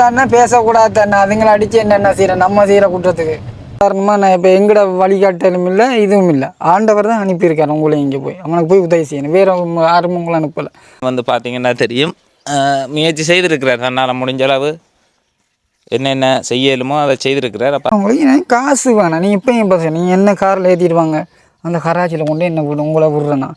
தானே பேசக்கூடாது தானே அதுங்களை அடிச்சு என்னென்ன செய்யறேன் நம்ம செய்யற குற்றத்துக்கு. காரணமாக நான் இப்போ எங்கட வழிகாட்டலும் இல்லை இதுவும் இல்லை. ஆண்டவர் தான் அனுப்பியிருக்காரு உங்களை இங்கே போய். அவனுக்கு போய் உதவி செய்யணும். வேற யாரும் உங்களை அனுப்பலை. வந்து பார்த்தீங்கன்னா தெரியும். முயற்சி செய்திருக்கிறார். தன்னால் முடிஞ்ச அளவு என்னென்ன செய்யலுமோ அதை செய்திருக்கிறார். அப்போ அவங்களுக்கு காசு வேணாம். நீ இப்பயும் பேச நீ என்ன காரில் ஏற்றிடுவாங்க அந்த கராச்சியில் கொண்டு என்ன விடு உங்களை விடுறேன்னா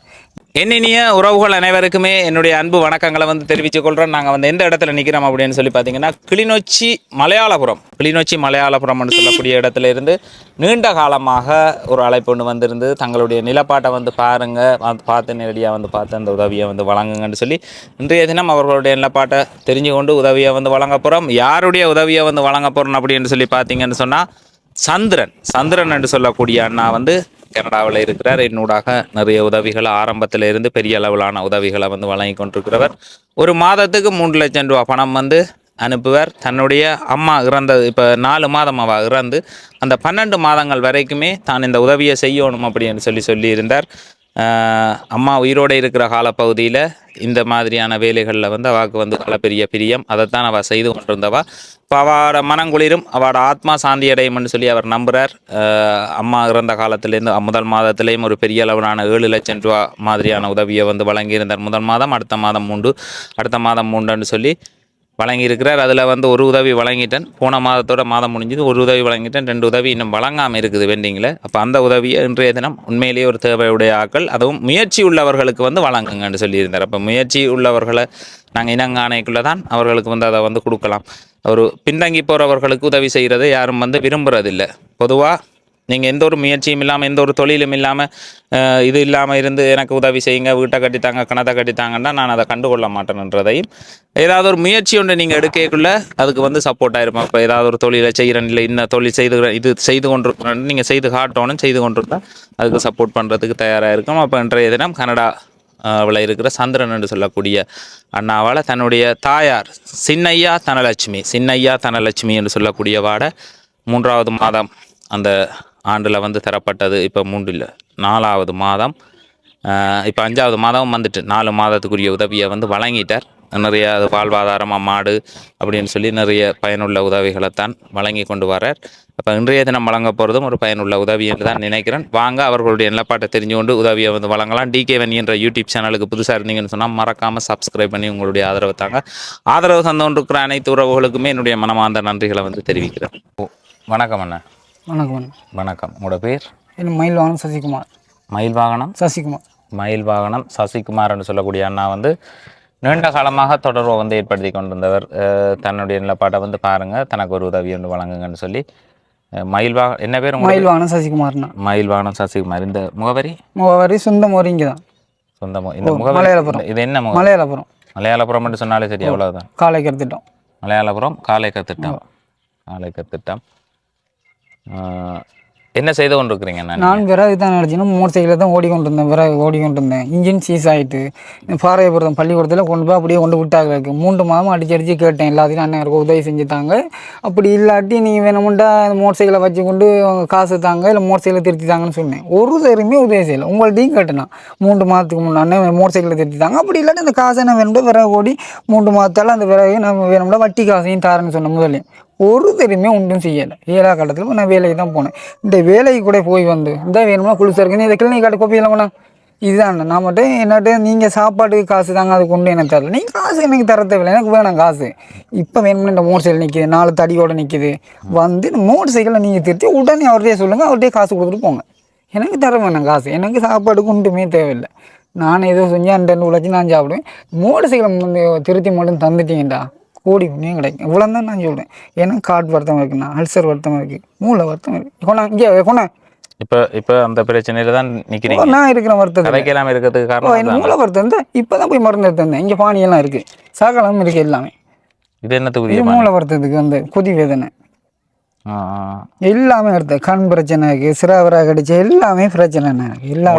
என்னினிய உறவுகள் அனைவருக்குமே என்னுடைய அன்பு வணக்கங்களை வந்து தெரிவித்துக் கொள்கிறோம் நாங்கள் வந்து எந்த இடத்துல நிற்கிறோம் அப்படின்னு சொல்லி பார்த்தீங்கன்னா கிளிநொச்சி மலையாளபுரம். கிளிநொச்சி மலையாளபுரம்னு சொல்லக்கூடிய இடத்துல இருந்து நீண்ட காலமாக ஒரு அழைப்பு ஒன்று வந்திருந்து தங்களுடைய நிலப்பாட்டை வந்து பாருங்கள் வந்து பார்த்து நேரடியாக வந்து பார்த்து அந்த உதவியை வந்து வழங்குங்கன்னு சொல்லி இன்றைய தினம் அவர்களுடைய நிலப்பாட்டை தெரிஞ்சு கொண்டு உதவியை வந்து வழங்க போகிறோம் யாருடைய உதவியை வந்து வழங்க போகிறோம் அப்படின்னு சொல்லி பார்த்தீங்கன்னு சொன்னால் சந்திரன். சந்திரன் என்று சொல்லக்கூடிய அண்ணா வந்து கனடாவில் இருக்கிறார். என்னூடாக நிறைய உதவிகளை ஆரம்பத்தில் இருந்து பெரிய அளவிலான உதவிகளை வந்து வழங்கி கொண்டிருக்கிறவர். ஒரு மாதத்துக்கு மூன்று லட்சம் ரூபா பணம் வந்து அனுப்புவர். தன்னுடைய அம்மா இறந்தது இப்போ நாலு மாதம் அவ இறந்து அந்த பன்னெண்டு மாதங்கள் வரைக்குமே தான் இந்த உதவியை செய்யணும் அப்படின்னு சொல்லி சொல்லியிருந்தார். அம்மா உயிரோடு இருக்கிற காலப்பகுதியில் இந்த மாதிரியான வேலைகளில் வந்து அவாவுக்கு வந்து பல பெரிய பிரியம். அதைத்தான் அவள் செய்து கொண்டிருந்தவா. இப்போ அவட மனங்குளிரும் அவட ஆத்மா சாந்தி அடையும்னு சொல்லி அவர் நம்புகிறார் அம்மா இறந்த காலத்திலேருந்து முதல் மாதத்திலேயும் ஒரு பெரிய அளவிலான ஏழு லட்சம் ரூபா மாதிரியான உதவியை வந்து வழங்கியிருந்தார். முதல் மாதம் அடுத்த மாதம் மூன்று அடுத்த மாதம் மூன்றுன்னு சொல்லி வழங்கியிருக்கிறார். அதில் வந்து ஒரு உதவி வழங்கிட்டேன். போன மாதத்தோட மாதம் முடிஞ்சது ஒரு உதவி வழங்கிட்டேன். ரெண்டு உதவி இன்னும் வழங்காமல் இருக்குது வெண்டிங்கில் அப்போ அந்த உதவியை இன்றைய தினம் உண்மையிலேயே ஒரு தேவையுடைய ஆக்கள் அதுவும் முயற்சி உள்ளவர்களுக்கு வந்து வழங்குங்கன்னு சொல்லியிருந்தார். அப்போ முயற்சி உள்ளவர்களை நாங்கள் இனங்காணைக்குள்ளே தான் அவர்களுக்கு வந்து அதை வந்து கொடுக்கலாம். ஒரு பின்தங்கி போகிறவர்களுக்கு உதவி செய்கிறதை யாரும் வந்து விரும்புகிறதில்ல. பொதுவாக நீங்கள் எந்த ஒரு முயற்சியும் இல்லாமல் எந்த ஒரு தொழிலும் இல்லாமல் இது இல்லாமல் இருந்து எனக்கு உதவி செய்யுங்க வீட்டை கட்டித்தாங்க கணத்தை கட்டித்தாங்கன்னா நான் அதை கண்டுகொள்ள மாட்டேன்ன்றதையும் ஏதாவது ஒரு முயற்சி ஒன்று நீங்கள் எடுக்கக்குள்ள அதுக்கு வந்து சப்போர்ட்டாக இருப்பேன் இப்போ ஏதாவது ஒரு தொழிலை செய்கிறேன் இல்லை இந்த தொழில் செய்து இது செய்து கொண்டிருக்கிறேன் நீங்கள் செய்து காட்டணும் செய்து கொண்டிருந்தால் அதுக்கு சப்போர்ட் பண்ணுறதுக்கு தயாராக இருக்கும். அப்போ இன்றைய தினம் கனடா அவளை இருக்கிற சந்திரன் என்று சொல்லக்கூடிய அண்ணாவால் தன்னுடைய தாயார் சின்னையா தனலட்சுமி சின்னையா தனலட்சுமி என்று சொல்லக்கூடிய வாட மூன்றாவது மாதம் அந்த ஆண்டில் வந்து தரப்பட்டது இப்போ மூன்றில். நாலாவது மாதம் இப்போ அஞ்சாவது மாதம் வந்துட்டு நாலு மாதத்துக்குரிய உதவியை வந்து வழங்கிட்டார். நிறைய அது வாழ்வாதாரமாக மாடு அப்படின்னு சொல்லி நிறைய பயனுள்ள உதவிகளைத்தான் வழங்கி கொண்டு வரார் அப்போ இன்றைய தினம் வழங்க போகிறதும் ஒரு பயனுள்ள உதவி என்று தான் நினைக்கிறேன். வாங்க அவர்களுடைய நிலப்பாட்டை தெரிஞ்சு கொண்டு உதவியை வந்து வழங்கலாம். டிகே வன்னி என்ற யூடியூப் சேனலுக்கு புதுசாக இருந்தீங்கன்னு சொன்னால் மறக்காமல் சப்ஸ்கிரைப் பண்ணி உங்களுடைய ஆதரவு தாங்க. ஆதரவு தந்து கொண்டிருக்கிற அனைத்து உறவுகளுக்குமே என்னுடைய மனமார்ந்த நன்றிகளை வந்து தெரிவிக்கிறேன். ஓ, வணக்கம் அண்ணா. வணக்கம். வணக்கம். உங்களோட பேர்? என்ன மயில் வாகனம் சசிகுமார். மயில் வாகனம் சசிகுமார். மயில் வாகனம் சசிகுமார் என்று சொல்லக்கூடிய அண்ணா வந்து நீண்ட காலமாக தொடர்பை வந்து ஏற்படுத்தி கொண்டிருந்தவர். தன்னுடைய நிலப்பாட்டை வந்து பாருங்க தனக்கு ஒரு உதவி ஒன்று வழங்குங்கன்னு சொல்லி. மயில் வாக என்ன பேர் மயில் வாகனம் சசிகுமார்னா மயில் வாகனம் சசிகுமார். இந்த முகவரி? முகவரி சொந்த முறை இங்கே தான். சொந்தமோ இந்த முகவரி. இது என்ன மலையாளபுரம். மலையாளபுரம் மட்டும் சொன்னாலே சரி அவ்வளவுதான். காலை கருத்துட்டோம் மலையாளபுரம் காலைக்க திட்டம். காலைக்க திட்டம். அஹ், என்ன செய்து கொண்டிருக்கிறீங்க நான் நான் விறகு தான் நினச்சினா மோட்டர் சைக்கிளில் தான் ஓடிக்கொண்டிருந்தேன் விறகு ஓடிக்கொண்டு இன்ஜின் சீஸ் ஆகிட்டு பாறையபுரம் பள்ளிக்கூடத்தில் கொண்டு போய் அப்படியே கொண்டு விட்டாங்க இருக்குது மூன்று மாதம் அடிச்சு அடித்து கேட்டேன் எல்லாத்தையும் அண்ணன் எனக்கு உதவி செஞ்சுட்டாங்க. அப்படி இல்லாட்டி நீங்கள் வேணுமுண்டா மோட்டர் சைக்கிளை வச்சு கொண்டு காசு தாங்க இல்லை மோட்டர் சைக்கிளை திருத்தி தாங்கன்னு சொன்னேன். ஒரு தருமே உதவி செய்யலை. உங்கள்ட்டையும் கேட்டேன் மூன்று மாதத்துக்கு முன்னாடி மோட்டர் சைக்கிளை திருத்தி தாங்க. அப்படி இல்லாட்டி அந்த காசை நான் வேணும்டா விறகு ஓடி மூன்று மாதத்தால் அந்த விறகு நம்ம வேணும்டா வட்டி காசையும் தாரேன்னு சொன்னேன் முதல்ல. ஒரு தெரியுமே ஒன்றும் செய்யலை. ஏழா காலத்தில் நான் வேலைக்கு தான் போனேன். இந்த வேலைக்கு கூட போய் வந்து இந்த வேணும்னா குளிச்சா இருக்கு இந்த கிளினிக் கார்டு கோப்பியெல்லாம் கொண்டா இதுதான். நான் மட்டும் என்னட்டு நீங்கள் சாப்பாட்டுக்கு காசு தாங்க அது கொண்டு எனக்கு தரல. நீங்கள் காசு எனக்கு தர தேவையில்லை. எனக்கு வேணாம் காசு. இப்போ வேணும்னா இந்த மோட்டர் சைக்கிள் நிற்கிது நாலு தடியோடு நிற்கிது வந்து இந்த மோட்டர் சைக்கிளை நீங்கள் திருத்தி உடனே அவர்கிட்டே சொல்லுங்கள் அவர்கிட்டே காசு கொடுத்துட்டு போங்க. எனக்கு தர வேணாம் காசு. எனக்கு சாப்பாடுக்கு ஒன்றுமே தேவையில்லை. நான் ஏதோ செஞ்சு அந்த உழைச்சி நான் சாப்பிடுவேன். மோட்டர் சைக்கிளை திருத்தி மட்டும் தந்துட்டீங்கடா. கோடி புண்ணியம் கிடைக்கும். இவ்வளோ தான் நான் சொல்கிறேன் எனக்கு காட் வருத்தம் இருக்குண்ணா அல்சர் வருத்தம் இருக்குது மூளை வருத்தம் இருக்குது கொண்டா இங்கே கொண்டா இப்போ இப்போ அந்த பிரச்சனையில தான் நிக்கிறீங்க. நான் இருக்கிற வருத்தத்தில். கதைக்கெல்லாம் இருக்கிறதுக்கு காரணம் அதான். மூளை வருத்தம் தான் இப்போ தான் போய் மருந்து எடுத்து வந்தேன். இங்கே பானியெல்லாம் இருக்குது சகலம் இருக்குது எல்லாமே. இது என்னத்துக்குரிய இது மூளை வருத்தத்துக்கு அந்த கொதி வேதனை. எல்லாமே எடுத்தேன் கண் பிரச்சனை இருக்குது சிறாவராக கடிச்சு எல்லாமே பிரச்சனை எனக்கு எல்லா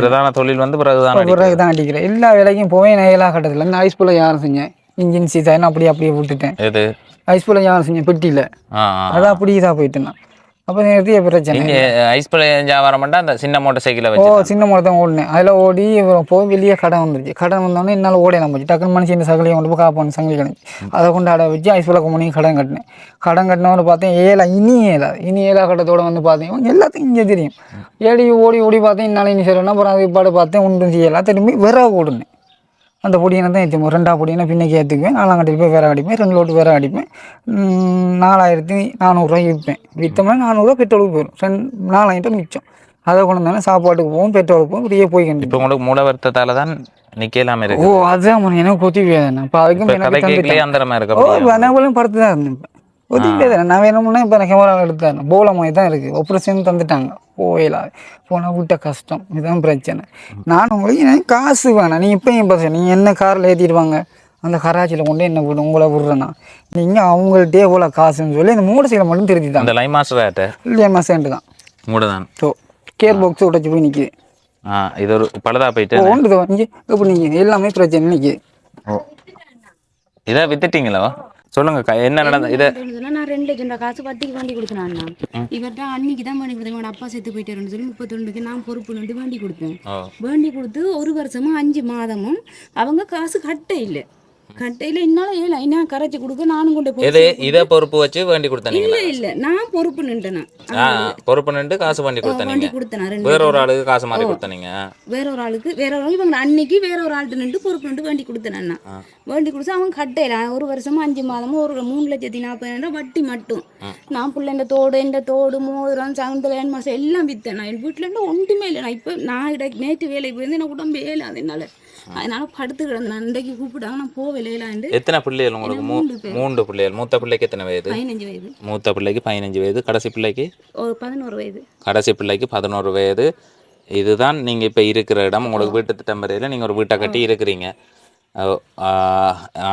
பிரதான தொழில் வந்து பிறகுதான் பிறகு தான் அடிக்கிறேன். எல்லா வேலைக்கும் போய் நான் எல்லா கட்டத்தில். இந்த ஐஸ் புள்ள யாரும் செஞ்சேன். இன்ஜின் சீசாயின்னு அப்படியே அப்படியே விட்டுட்டேன். எது? ஐஸ் புள்ள யாரும் செஞ்சேன் பெட்டியில். அதான் அப்படியே இதாக போயிட்டேன் நான். அப்போ நிறைய பிரச்சனை. ஐஸ் பழைய வியாபாரம் பண்ணா அந்த சின்ன மோட்டர் சைக்கிளை ஓ சின்ன மரம் தான் ஓடினேன். அதில் ஓடி அப்புறம் போய் வெளியே கடன் வந்துருச்சு. கடன் வந்தோடனே என்னால் ஓடையலாம் போச்சு டக்குனு மனுஷன் இந்த சகலையை கொண்டு போய் காப்பான் சங்கிலி கிடச்சி அதை கொண்டு அடை வச்சு ஐஸ் பழக்கம் பண்ணி கடன் கட்டினேன். கடன் கட்டினவனு பார்த்தேன் ஏழா இனி ஏழா. இனி ஏழா கட்டத்தோட வந்து பார்த்தேன். எல்லாத்துக்கும் இங்கே தெரியும். ஏடி ஓடி ஓடி பார்த்தேன். என்னால் இனி சரினா அப்புறம் அது பாடு பார்த்தேன். ஒன்றும் செய்யலாம் திரும்பி விறகு ஓடுனேன். அந்த பொடியினை தான் ஏற்றுவோம் ரெண்டா பொடியினை பின்னைக்கு ஏற்றுக்குவேன் நாலாம் கட்டில் போய் வேற அடிப்பேன். ரெண்டு லோட்டு வேற அடிப்பேன். நாலாயிரத்தி நானூறுரூவா விற்பேன் விற்றோம்னா நானூறுரூவா பெட்ரோலுக்கு போயிடும். ரெண்டு நாலாயிரம் மிச்சம். அதை கொண்டு வந்தாலும் சாப்பாட்டுக்கு போவோம் பெட்ரோலுக்கு போவோம் இப்படியே போய் கண்டு இப்போ உங்களுக்கு மூல வருத்தத்தால தான் நிக்கலாம் ஓ அதுதான் எனக்கு கொத்தி வேதனை இப்போ அதுக்கும் எனக்கு அந்த மாதிரி இருக்க படுத்து தான் இருந்தேன். இப்போ வேதனை நான் வேணும்னா இப்போ நான் கேமரா எடுத்தேன். போல மாதிரி தான் இருக்குது ஆப்ரேஷன் தந்துட்டாங்க. போயிடலாம் போனால் விட்ட கஷ்டம். இதுதான் பிரச்சனை. நான் உங்களுக்கு எனக்கு காசு வேணாம். நீ இப்பயும் பிரச்சனை நீங்கள் என்ன காரில் ஏற்றிடுவாங்க அந்த கராச்சியில் கொண்டு என்ன விடும் உங்களை விட்றேன்னா நீங்கள் அவங்கள்ட்டே போல காசுன்னு சொல்லி இந்த மூட சீலை மட்டும் திருத்திட்டாங்க. அந்த லைன் மாஸ்டர் இல்லையா மசேன்ட்டு தான் மூட தான். ஸோ கேர் பாக்ஸ் உடைச்சு போய் நிற்கிது ஆ இது ஒரு பழுதா போயிட்டு ஒன்று இங்கே எப்படி நிற்கிது எல்லாமே பிரச்சனை நிற்கிது ஓ. இதை வித்துட்டீங்களோ? சொல்லுங்க அக்கா, என்ன நடந்த இதை நான் ரெண்டு லட்சம் காசு வட்டிக்கு வேண்டி கொடுத்தேன் இவர்கிட்ட அன்னைக்கு தான் வேண்டி கொடுத்தேன். இவனோட அப்பா செத்து போயிட்டாருன்னு சொல்லி முப்பத்தொண்டுக்கு நான் பொறுப்பு நின்று வேண்டி கொடுத்தேன். வேண்டி கொடுத்து ஒரு வருஷமும் அஞ்சு மாதமும் அவங்க காசு கட்ட இல்லை. கட்டையில் என்னால் ஏழை என்ன கரைச்சி கொடுக்க? நானும் கொண்டு போய் இது இதை பொறுப்பு வச்சு வேண்டி கொடுத்தனீங்க இல்லை இல்லை. நான் பொறுப்பு நின்றுனேன் ஆ பொறுப்பு நின்று காசு பண்ணி கொடுத்தனீங்க வண்டி கொடுத்தேன்? வேற ஒரு ஆளுக்கு காசு மாதிரி கொடுத்தனீங்க வேற ஒரு ஆளுக்கு வேற ஒரு ஆள் இவங்க அன்னைக்கு வேற ஒரு ஆள்கிட்ட நின்று பொறுப்பு நின்று வேண்டி கொடுத்தேன் அண்ணா வேண்டி கொடுத்து அவன் கட்டையில ஒரு வருஷமா அஞ்சு மாதமும் ஒரு மூணு லட்சத்தி நாற்பதாயிரம் ரூபாய் வட்டி மட்டும். நான் புள்ள இந்த தோடு இந்த தோடு மோதிரம் சவுந்தல் ஏன் மாசம் எல்லாம் வித்தேன் நான். என் வீட்டில் இருந்து ஒன்றுமே இல்லை. நான் இப்போ நான் நேற்று வேலைக்கு போயிருந்து எனக்கு உடம்பு ஏலாது என்னால் அதனால படுத்து கிடந்தேன். நான் இன்றைக்கு கூப்பிட்டாங்க. நான் இல்லாண்டு எத்தனை பிள்ளைகள் உங்களுக்கு? மூன்று பிள்ளைகள். மூத்த பிள்ளைக்கு எத்தனை வயது? பதினஞ்சு வயது. மூத்த பிள்ளைக்கு பதினஞ்சு வயது. கடைசி பிள்ளைக்கு? ஒரு பதினோரு வயது. கடைசி பிள்ளைக்கு பதினோரு வயது. இதுதான் நீங்கள் இப்போ இருக்கிற இடம். உங்களுக்கு வீட்டு திட்டம் வரையில் நீங்கள் ஒரு வீட்டை கட்டி இருக்கிறீங்க.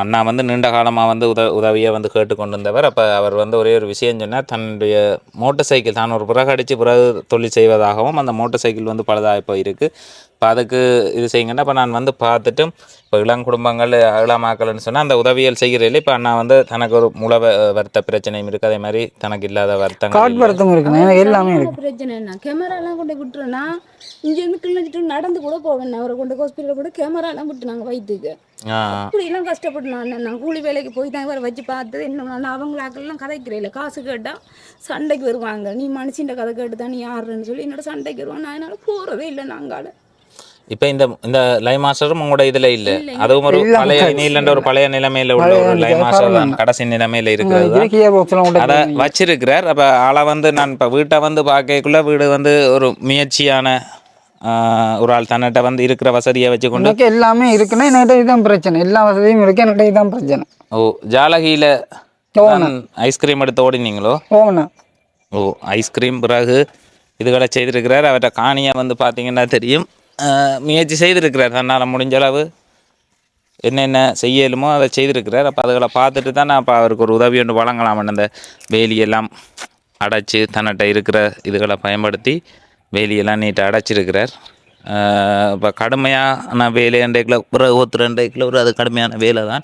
அண்ணா வந்து நீண்ட காலமாக வந்து உத உதவியை வந்து கேட்டுக்கொண்டு இருந்தவர் அப்போ அவர் வந்து ஒரே ஒரு விஷயம் சொன்னார். தன்னுடைய மோட்டார் சைக்கிள் தான் ஒரு பிறகு அடித்து பிறகு தொழில் செய்வதாகவும் அந்த மோட்டார் சைக்கிள் வந்து பழுதாகி போயிருக்கு. இப்போ அதுக்கு இது செய்யுங்கன்னா இப்போ நான் வந்து பார்த்துட்டு இப்போ இளம் குடும்பங்கள் இளமாக்கள்னு சொன்னால் அந்த உதவியல் செய்கிறதில்ல இப்போ அண்ணா வந்து தனக்கு ஒரு முள வருத்த பிரச்சனையும் இருக்குது அதே மாதிரி தனக்கு இல்லாத வருத்தங்கள் காட் வருத்தம் எனக்கு எல்லாமே இருக்கு. என்ன பிரச்சனை என்ன கேமராலாம் கொண்டு விட்டுருனா இங்கேருந்து கிழிஞ்சிட்டு நடந்து கூட போவேன் அவரை கொண்டு ஹாஸ்பிட்டலில் கூட கேமராலாம் விட்டு நாங்கள் வயிற்றுக்கு அப்படிலாம் கஷ்டப்பட்டு நான் நான் கூலி வேலைக்கு போய் தான் இவரை வச்சு பார்த்தது. என்ன நான் அவங்களாக்கெல்லாம் கதைக்கிறேன் காசு கேட்டால் சண்டைக்கு வருவாங்க. நீ மனுஷன் கதை கேட்டு தான் நீ யாருன்னு சொல்லி என்னோட சண்டைக்கு வருவான். நான் என்னால் போகிறதே இல்லை. நாங்கால இப்போ இந்த இந்த லைன் மாஸ்டரும் உங்களோட இதுல இல்ல. அதுவும் ஒரு பழைய. நீலண்ட ஒரு பழைய நிலைமையில உள்ள ஒரு லைன் மாஸ்டர் தான். கடைசி நிலைமையில இருக்கிறது அதை வச்சிருக்கிறார். அப்ப ஆளை வந்து நான் இப்ப வீட்டை வந்து பார்க்கக்குள்ள வீடு வந்து ஒரு முயற்சியான ஆஹ், ஒரு ஆள் தன்னிட்ட வந்து இருக்கிற வசதியை வச்சுக்கொண்டு எனக்கு எல்லாமே இருக்குன்னா என்கிட்ட இதுதான் பிரச்சனை. எல்லா வசதியும் இருக்கு என்கிட்ட இதுதான் பிரச்சனை. ஓ ஜாலகியில ஐஸ்கிரீம் எடுத்து ஓடினீங்களோ? போகணும் ஓ ஐஸ்கிரீம் பிறகு இதுகளை செய்திருக்கிறார். அவர்கிட்ட காணியை வந்து பார்த்தீங்கன்னா தெரியும். முயற்சி செய்திருக்கிறார். தன்னால் முடிஞ்ச அளவு என்னென்ன செய்யலுமோ அதை செய்திருக்கிறார். அப்போ அதுகளை பார்த்துட்டு தான் நான் அப்போ அவருக்கு ஒரு உதவி ஒன்று வழங்கலாம் அந்த வேலியெல்லாம் அடைச்சி தன்னிட்ட இருக்கிற இதுகளை பயன்படுத்தி வேலியெல்லாம் நீட்டாக அடைச்சிருக்கிறார். இப்போ கடுமையாக நான் வேலை கிலோ ஒரு ஒத்து ரெண்டைக்குள்ள ஒரு அது கடுமையான வேலை தான்.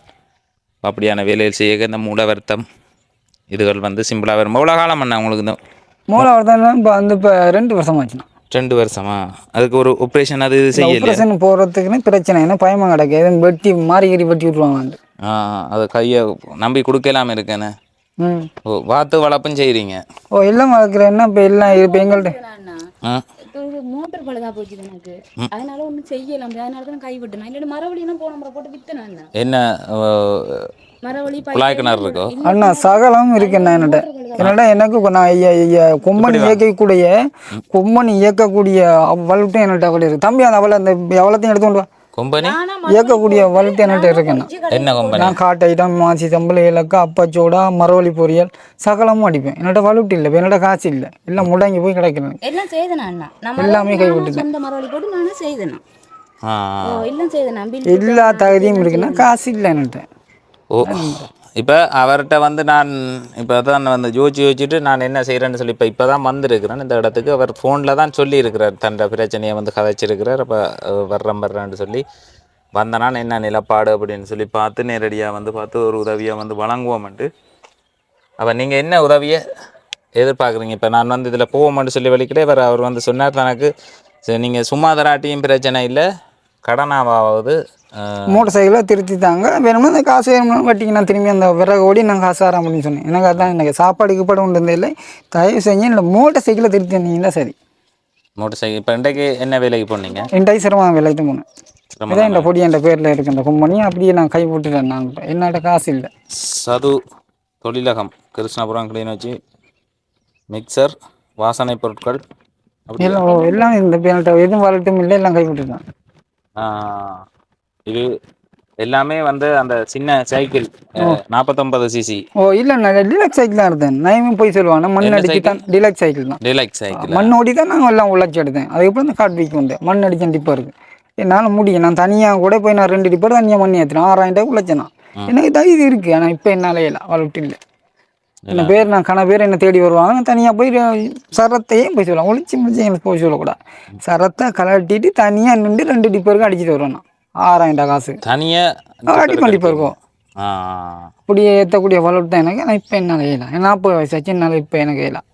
அப்படியான வேலையில் செய்ய இந்த மூல வருத்தம் இதுகள் வந்து சிம்பிளாக வரும். எவ்வளோ காலம் பண்ண உங்களுக்கு இந்த மூணாவது இப்போ வந்து இப்போ ரெண்டு வருஷம் ஆச்சுண்ணா ரெண்டு வருஷமா? அதுக்கு ஒரு ஆப்ரேஷன் அது இது செய்யலையா? ஆப்ரேஷன் போகிறதுக்குன்னு பிரச்சனை என்ன பயமா கிடக்கு? எதுவும் வெட்டி மாறி கீறி வெட்டி விட்ருவாங்க ஆ அது கையை நம்பி கொடுக்கலாம இருக்கேன்னு. ம். ஓ வாத்து வளர்ப்பும் செய்கிறீங்க ஓ எல்லாம் வளர்க்குறேன்னா இப்போ எல்லாம் இப்போ எங்கள்கிட்ட மோட்டர் பழுதா போச்சு எனக்கு. அதனால ஒன்றும் செய்யலாம் அதனால தான் கை விட்டுனா இல்லாட்டி மரவழியெல்லாம் போன முறை போட்டு வித்தேன் என்ன குழாய் கிணறு இருக்கோ அண்ணா சகலம் இருக்குண்ணா என்னட்ட என்னடா. எனக்கு நான் ஐயா ஐயா கொம்பனி இயக்கக்கூடிய கொம்பனி இயக்கக்கூடிய வலுட்டும் என்னட்ட அவள் இருக்கு. தம்பி அந்த அவளை அந்த எவ்வளோத்தையும் எடுத்து கொண்டு வா. கொம்பனி? இயக்கக்கூடிய வலுட்டு என்னட்ட இருக்குண்ணா என்ன கொம்பனி? நான் காட்டு ஐட்டம் மாசி தம்பல் இலக்கா அப்பச்சோடா மரவள்ளி பொரியல் சகலமும் அடிப்பேன். என்னோட வலுட்டு இல்லை என்னோட காசு இல்லை. எல்லாம் முடங்கி போய் கிடைக்கிறேன். எல்லாம் செய்தேன் எல்லாமே கை நானும் சொந்த மரவழி போட்டு நானும் செய்தேன் ஆ ஓ எல்லாம் செய்தேன் பில் எல்லா தகுதியும் இருக்குன்னா காசு இல்லை என்கிட்ட. ஓ இப்போ அவர்கிட்ட வந்து நான் இப்போ தான் வந்து யோசிச்சு யோசிச்சுட்டு நான் என்ன செய்கிறேன்னு சொல்லி இப்போ இப்போ தான் வந்திருக்கிறேன். இந்த இடத்துக்கு அவர் ஃபோனில் தான் சொல்லியிருக்கிறார். தன்னோட பிரச்சனையை வந்து கதைச்சிருக்கிறார். அப்போ வர்றேன் வர்றேன்னு சொல்லி. வந்தனா என்ன நிலப்பாடு அப்படின்னு சொல்லி பார்த்து நேரடியாக வந்து பார்த்து ஒரு உதவியை வந்து வழங்குவோம்ட்டு அப்போ நீங்கள் என்ன உதவியை எதிர்பார்க்குறீங்க? இப்போ நான் வந்து இதில் போவோம்னு சொல்லி வலிக்கிட்டே இவர் அவர் வந்து சொன்னார் தனக்கு சரி நீங்கள் சும்மா தராட்டியும் பிரச்சனை இல்லை. கடனாவது மோட்டர் சைக்கிளை திருத்திட்டாங்க. வேணும்னா அந்த காசு வேணும்னா வட்டிக்கு நான் திரும்பி அந்த விறகு ஓடி நான் காசு தரேன் அப்படின்னு சொன்னேன். எனக்கு அதான் எனக்கு சாப்பாடு கீப்பாடு ஒன்று இல்லை தயவு செஞ்சு இந்த மோட்டர் சைக்கிளை திருத்தி வந்தீங்கன்னா சரி. மோட்டர் சைக்கிள் இப்போ இன்றைக்கு என்ன வேலைக்கு போனீங்க? ரெண்டாயிரம் சிரமம் விலைக்கு போனேன். இதான் இந்த பொடி என்ற பேரில் இருக்கு. இந்த கம்பெனி அப்படியே நான் கை போட்டுட்டேன் நான் என்னோட காசு இல்லை. சது தொழிலகம் கிருஷ்ணபுரம் கிளிநொச்சி மிக்சர் வாசனை பொருட்கள் எல்லாம் எல்லாம் இந்த எதுவும் வரட்டும் இல்லை எல்லாம் கை போட்டுட்டேன். ஆ, இது எல்லாமே வந்து அந்த சின்ன சைக்கிள் நாற்பத்தொம்பது சிசி ஓ இல்லை நான் டிலக்ஸ் சைக்கிள் தான் எடுத்தேன். நயமே போய் சொல்லுவாங்க மண் அடிச்சு தான் டிலக்ஸ் சைக்கிள் தான். டிலக்ஸ் சைக்கிள் மண் ஓடி தான் நாங்கள் எல்லாம் உழைச்சி எடுத்தேன். அதுக்கப்புறம் இந்த காட் வீக் வந்தேன். மண் அடிச்ச டிப்பர் இருக்கு என்னால் முடியும் நான் தனியாக கூட போய் நான் ரெண்டு டிப்பர் தனியாக மண் ஏற்றினேன் ஆறாயிரம் ரூபாய் உழைச்சேன் எனக்கு தைரியம் இருக்குது ஆனால் இப்போ என்னால் இல்லை. வளர்ட்டு இல்லை. என்ன பேர் நான் கன பேர் என்ன தேடி வருவாங்க? நான் தனியாக போய் ரெ- சரத்தையே போய் சொல்லலாம் ஒளிச்சு முடிச்சு எனக்கு போய் சொல்லக்கூடாது. சரத்தை கலட்டிட்டு தனியாக நின்று ரெண்டு டிப்பருக்கு அடிச்சிட்டு வருவேன் நான். ஆறாயிரம் காசு. தனியா அடிக்கும் டிப்பர் இருக்கும். ஆ அப்படி ஏற்றக்கூடிய வளர்ட்டு தான் எனக்கு. ஆனால் இப்போ என்னால் இயலாம் நாற்பது வயசாச்சு என்னால் இப்போ எனக்கு இயலாம்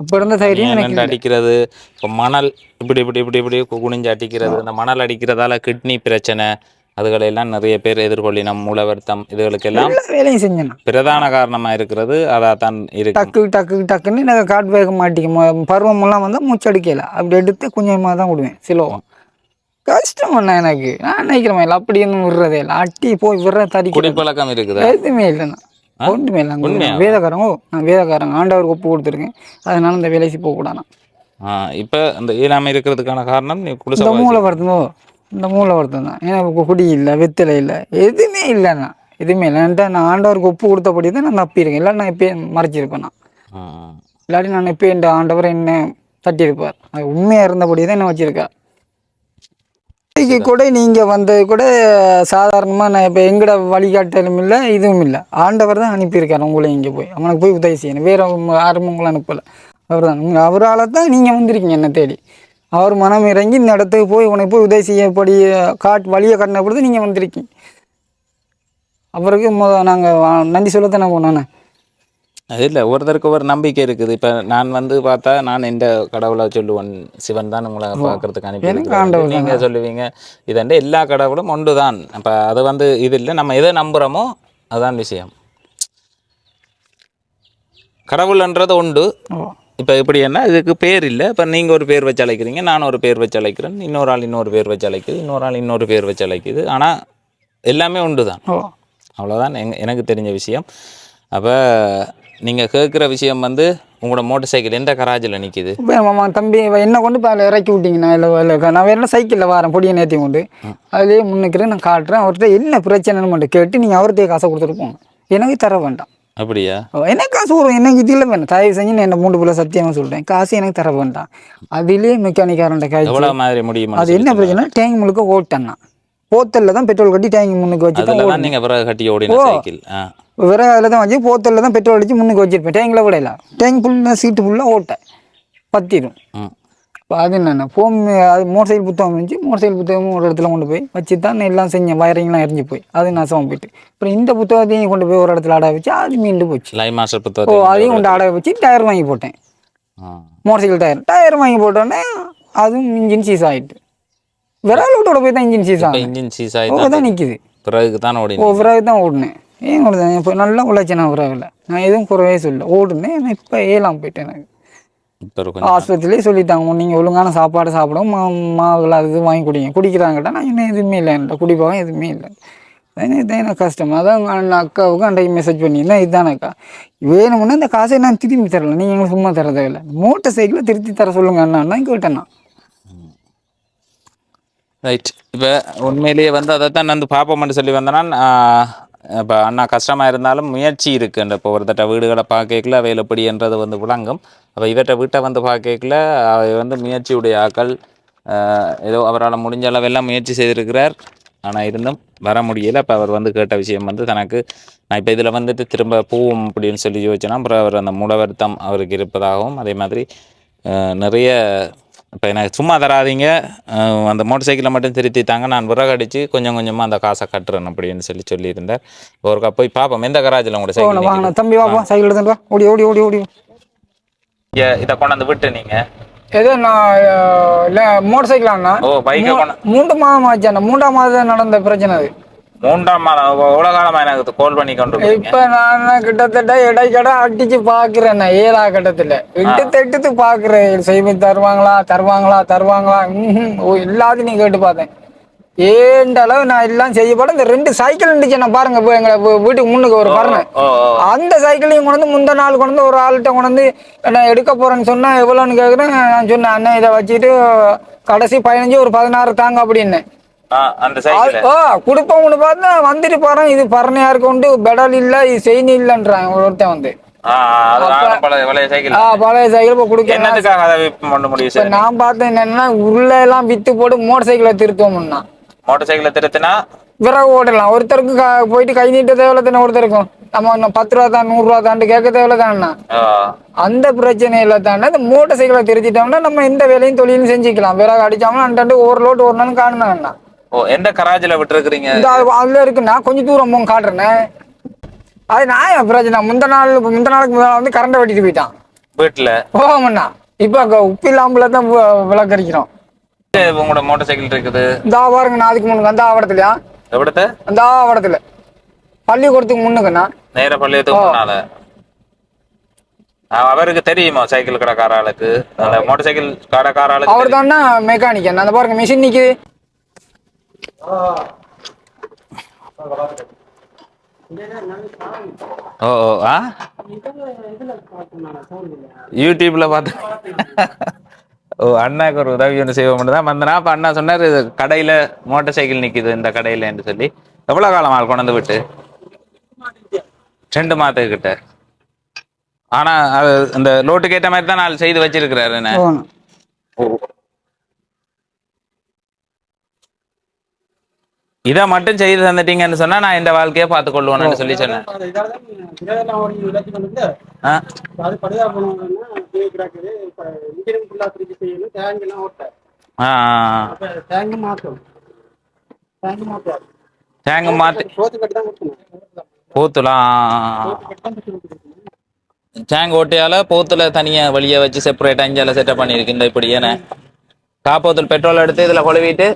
அப்போ இருந்த தைரியம் எனக்கு அடிக்கிறது? இப்போ மணல் இப்படி இப்படி இப்படி இப்படி குனிஞ்சு அடிக்கிறது. இந்த மணல் அடிக்கிறதால கிட்னி பிரச்சனை. அதுகளை எல்லாம் நிறைய பேர் எதிர்கொள்ளினம் மூல வருத்தம் இதுகளுக்கெல்லாம் வேலையும் செஞ்சேன் நான். பிரதான காரணமா இருக்கிறது. அதான் தான் இருக்கு. டக்கு டக்கு டக்குன்னு எனக்கு காட் வேக மாட்டிக்கும் பருவமெல்லாம் வந்தால் மூச்சடிக்கல அப்படி எடுத்து கொஞ்சமாக தான் விடுவேன் சிலோவும். கஷ்டம் பண்ண எனக்கு. நான் நினைக்கிறேன் இல்லை அப்படி ஒன்றும் விடுறதே இல்லை. அட்டி போய் விடுற தடிக்க குடிப்பழக்கம் இருக்குதா? எதுவுமே இல்லைண்ணா ஒன்றுமே இல்லை வேதக்காரங்க ஓ நான் வேதக்காரங்க ஆண்டவருக்கு ஒப்பு கொடுத்துருக்கேன். அதனால இந்த வேலைக்கு போகக்கூடாது ஆ இப்போ அந்த இயலாமை இருக்கிறதுக்கான காரணம் நீ இந்த குடிசை மூளை வருத்தமோ இந்த மூளை வருத்தம் தான். ஏன்னா இப்போ குடி இல்லை வெத்தலை இல்லை எதுவுமே இல்லைண்ணா எதுவுமே இல்லை. நான் ஆண்டவருக்கு ஒப்பு கொடுத்தபடி தான் நான் தப்பியிருக்கேன் இல்லை நான் இப்பயே மறைச்சிருப்பேன் நான். இல்லாட்டி நான் இப்போ என் ஆண்டவர் என்ன தட்டியிருப்பார். அது உண்மையாக இருந்தபடி தான் என்ன வச்சிருக்கார். இன்னைக்கு கூட நீங்கள் வந்தது கூட சாதாரணமாக நான் இப்போ எங்கட வழிகாட்டலும் இல்லை இதுவும் இல்லை. ஆண்டவர் தான் அனுப்பியிருக்காரு உங்களை இங்கே போய். அவனுக்கு போய் உதவி செய்யணும். வேற யாரும் உங்களை அனுப்பலை. அவர் தான். அவரால் தான் நீங்கள் வந்திருக்கீங்க என்ன தேடி. அவர் மனம் இறங்கி இந்த இடத்துக்கு போய் உனக்கு போய் உதவி செய்யப்படி காட் வழியை காட்டின பொழுது நீங்கள் வந்திருக்கீங்க. அவருக்கு நாங்கள் நன்றி சொல்லத்தானே போனோண்ணே இல்லை ஒருத்தருக்கு ஒரு நம்பிக்கை இருக்குது. இப்போ நான் வந்து பார்த்தா நான் இந்த கடவுளை சொல்லுவேன். சிவன் தான் உங்களை பார்க்கறதுக்கு அனுப்பி ஆண்டவர் நீங்க சொல்லுவீங்க. இதண்டு எல்லா கடவுளும் ஒன்று தான். அப்போ அது வந்து இது இல்லை நம்ம எதை நம்புகிறோமோ அதுதான் விஷயம். கடவுள்ன்றது உண்டு. இப்போ எப்படி என்ன இதுக்கு பேர் இல்லை. இப்போ நீங்கள் ஒரு பேர் வச்சு அழைக்கிறீங்க நான் ஒரு பேர் வச்சு அழைக்கிறேன். இன்னொரு ஆள் இன்னொரு பேர் வச்சு அழைக்குது இன்னொரு ஆள் இன்னொரு பேர் வச்சு அழைக்குது. ஆனால் எல்லாமே உண்டு தான். அவ்வளோதான் எனக்கு தெரிஞ்ச விஷயம். அப்போ நீங்கள் கேட்குற விஷயம் வந்து உங்களோட மோட்டர் சைக்கிள் எந்த கராஜில் நிற்கிது இப்போ மாமா தம்பி என்ன கொண்டு இப்போ அதில் இறக்கி விட்டீங்கண்ணா இல்லை இல்லை நான் வேற சைக்கிளில் வரேன் பொடியை நேற்றி கொண்டு. அதுலேயே முன்னுக்கிறேன் நான் காட்டுறேன் அவர்கிட்ட என்ன பிரச்சனைன்னு மட்டும் கேட்டு நீங்கள் அவர்கிட்டயே காசை கொடுத்துட்டு போங்க. எனக்கு தர வேண்டாம். அப்படியா? எனக்கு காசு வரும் எனக்கு இதில் வேண்டாம். தயவு செஞ்சு நான் என்ன மூன்று பிள்ளை சத்தியமாக சொல்கிறேன் காசு எனக்கு தர வேண்டாம். அதுலேயே மெக்கானிக்காரன்ட்ட காய்ச்சி மாதிரி முடியுமா அது என்ன பிரச்சனை டேங்க் முழுக்க ஓட்டேன்னா போத்தலில் தான் பெட்ரோல் கட்டி டேங்க் முன்னுக்கு வச்சு நீங்கள் பிறகு கட்டி ஓடின சைக்கிள் விறகு அதில் தான் வச்சு போத்தலில் தான் பெட்ரோல் அடித்து முன்னுக்கு வச்சிருப்பேன். டேங்கில் விட இல்லை. டேங்க் ஃபுல்லாக சீட்டு ஃபுல்லாக ஓட்டேன் பத்திடும் அது என்னென்ன ஃபோன் அது மோட்டர் சைக்கிள் புத்தகம் இருந்துச்சு. மோட்டர் சைக்கிள் புத்தகமும் ஒரு இடத்துல கொண்டு போய் வச்சு தான் எல்லாம் செஞ்சேன். வயரிங்லாம் எரிஞ்சு போய். அது நாசமாக போயிட்டு. அப்புறம் இந்த புத்தகத்தையும் கொண்டு போய் ஒரு இடத்துல அடை வச்சு அது மீண்டு போச்சு. லை மாஸ்டர் ஓ புத்தகத்தை அதையும் கொண்டு அடை வச்சு. டயர் வாங்கி போட்டேன். மோட்டர் சைக்கிள் டயர் டயர் வாங்கி போட்டோன்னே அதுவும் இன்ஜின் சீஸ் ஆகிட்டு விரல் விட்டோட போய் தான் இன்ஜின் சீஸ் ஆகும் இன்ஜின் சீஸ் ஓ ஆகி தான் நிற்கிது பிறகு தான் ஓ ஓடினேன் விறகு தான் ஓடினேன் ஏன் ஓடுதேன் இப்போ நல்லா உழைச்சேன் நான் விறகுல நான் எதுவும் குறவே சொல்ல ஓடுனேன் நான் இப்போ ஏலாம் போயிட்டேன் எனக்கு ஆஸ்பத்திரியிலே சொல்லிட்டாங்க நீங்கள் ஒழுங்கான சாப்பாடு சாப்பிடும் மா மாவுகள் அது இது வாங்கி குடிங்க. குடிக்கிறாங்கட்டா நான் என்ன எதுவுமே இல்லை என்கிட்ட. குடிப்பாகம் எதுவுமே இல்லை. இதான் எனக்கு கஷ்டம். அதான் அக்காவுக்கு அன்றைக்கு மெசேஜ் பண்ணியிருந்தேன். இதுதானே அக்கா. வேணும்னா இந்த காசை நான் திரும்பி தரல. நீங்கள் சும்மா தர தேவையில்லை மோட்டர் சைக்கிளை திருத்தி தர சொல்லுங்க அண்ணா. கேட்டேன் நான். ரைட் இப்போ உண்மையிலேயே வந்து அதை தான் வந்து பார்ப்போம்னு சொல்லி வந்தேன்னா இப்போ அண்ணா கஷ்டமாக இருந்தாலும் முயற்சி இருக்குன்ற இப்போ ஒருத்தட்ட வீடுகளை பார்க்கல அவையில் எப்படின்றது வந்து விளங்கும். அப்போ இவற்றை வீட்டை வந்து பார்க்கல அவை வந்து முயற்சியுடைய ஆக்கள் ஏதோ அவரால் முடிஞ்ச அளவெல்லாம் முயற்சி செய்திருக்கிறார். ஆனால் இருந்தும் வர முடியல. அப்போ அவர் வந்து கேட்ட விஷயம் வந்து தனக்கு நான் இப்போ இதில் வந்துட்டு திரும்ப போவோம் அப்படின்னு சொல்லி யோசிச்சேன்னா அப்புறம் அவர் அந்த மூல வருத்தம் அவருக்கு இருப்பதாகவும் அதே மாதிரி நிறைய இப்போ எனக்கு சும்மா தராதீங்க. அந்த மோட்டர் சைக்கிளை மட்டும் திருத்தித்தாங்க நான் விறகடிச்சு கொஞ்சம் கொஞ்சமாக அந்த காசை கட்டுறேன் அப்படின்னு சொல்லி சொல்லியிருந்தார். ஒருக்கா போய் பார்ப்போம் எந்த கராஜில் உங்களோட சைக்கிள் வாங்கின தம்பி வாப்பா. சைக்கிள் வா. ஓடி ஓடி ஓடி ஓடி. இங்க இதை கொண்டாந்து விட்டு நீங்க. ஏதோ நான் இல்ல மோட்டர் சைக்கிளாண்ணா ஓ பைக்கை மூன்று மாதம் ஆச்சு மூன்றாம் மாதம் நடந்த பிரச்சனை அது. மூன்றாம் மாதம் எவ்வளவு காலமா எனக்கு கால் பண்ணி கொண்டு இப்ப நான் கிட்டத்தட்ட இடைக்கடை அடிச்சு பாக்குறேன் நான் ஏழா கட்டத்துல. எடுத்து எடுத்து பாக்குறேன். செய்வி தருவாங்களா தருவாங்களா தருவாங்களா? எல்லாத்தையும் நீ கேட்டு பார்த்தேன். ஏண்ட அளவு நான் எல்லாம் செய்யப்பட இந்த ரெண்டு சைக்கிள் இருந்துச்சு நான் பாருங்க இப்போ எங்க வீ- வீட்டுக்கு முன்னுக்கு ஒரு பாருங்க. அந்த சைக்கிளையும் கொண்டு முந்த நாள் கொண்டு ஒரு ஆள்கிட்ட கொண்டு நான் எடுக்க போறேன்னு சொன்னா எவ்வளோன்னு கேட்குறேன் நான் சொன்னேன் அண்ணன் இதை வச்சுட்டு கடைசி பதினஞ்சு ஒரு பதினாறு தாங்க அப்படின்னு. அந்த சைக்கிள் ஓ கொடுப்போம்னு பார்த்தா வந்துட்டு இது இருக்கு. பெடல் இல்ல இது செயின் இல்லைன்றான் ஒருத்தன் வந்து. பழைய சைக்கிள் இப்போ கொடுக்க அதை பண்ண முடியும் நான் பார்த்தேன் என்னன்னா உள்ள எல்லாம் வித்து போட்டு மோட்டர் சைக்கிளை திருத்தோம்னா மோட்டார் சைக்கிளை திருத்தினா? விறகு ஓடலாம் ஒருத்தருக்கு போயிட்டு கை நீட்ட தேவையில்ல தானே ஒருத்தருக்கும். நம்ம இன்னும் பத்து ரூபா தான் நூறு ரூபா தாண்டு கேட்க தேவையில்ல தானே அந்த பிரச்சனையில தானே இந்த மோட்டர் சைக்கிளை திருத்திட்டோம்னா நம்ம எந்த வேலையும் தொழிலும் செஞ்சுக்கலாம். விறகு அடிச்சாமல் அண்டாண்டு ஒரு லோட் ஒரு நாள் காணுனாங்கண்ணா ஓ எந்த கராஜில் விட்டுருக்குறீங்க? இந்த அதுல இருக்குண்ணா கொஞ்சம் தூரம் போங்க காட்டுறேனே. அது நான் பிரச்சனை? முந்த நாள் முந்த நாளுக்கு முதல்ல வந்து கரண்டை வெட்டிட்டு போயிட்டான். வீட்டுல போகாமண்ணா இப்போ உப்பு இல்லாமல தான் விளக்கரிக்கிறோம். உங்களோட மோட்டார் சைக்கிள் இருக்குது? இந்த பாருங்க நான் அதுக்கு முன்னுக்கு அந்த ஆவடத்துலயா எவ்வளவு அந்த ஆவடத்துல பள்ளிக்கூடத்துக்கு முன்னுக்குண்ணா நேர முன்னால. ஆ, அவருக்கு தெரியுமா சைக்கிள் கடைக்கார ஆளுக்கு மோட்டார் சைக்கிள் கடைக்கார ஆளுக்கு அவர் தானே மெக்கானிக் அந்த பாருங்க மிஷின் நிக்குது ஓ ஓ ஆ? யூடியூப்ல பார்த்து ஓ அண்ணாக்கு ஒரு உதவி ஒன்று செய்ய மட்டும் தான் வந்தனா. அப்போ அண்ணா சொன்னார் கடையில் மோட்டார் சைக்கிள் நிற்கிது இந்த கடையிலன்னு சொல்லி. எவ்வளோ காலம் ஆள் கொண்டு விட்டு? ரெண்டு மாதத்துக்கிட்ட. ஆனா அது இந்த லோட்டுக்கு ஏற்ற மாதிரி தான் நாள் செய்து வச்சிருக்கிறாரு என்ன? போகணும். இதை மட்டும் செய்து தந்துட்டீங்கன்னு சொன்னா நான் இந்த வாழ்க்கையை பார்த்து கொள்ளுவேன்னு சொல்லி சொன்னேன். தேங்க மாத்தி போத்துலாம் டேங்க் ஓட்டையால போத்துல தனியா வழிய வச்சு செப்பரேட் அஞ்சால செட்டப் பண்ணிருக்கு இந்த இப்படி ஏன்னா காப்போத்தில் பெட்ரோல் எடுத்து இதுல கொழுவிட்டு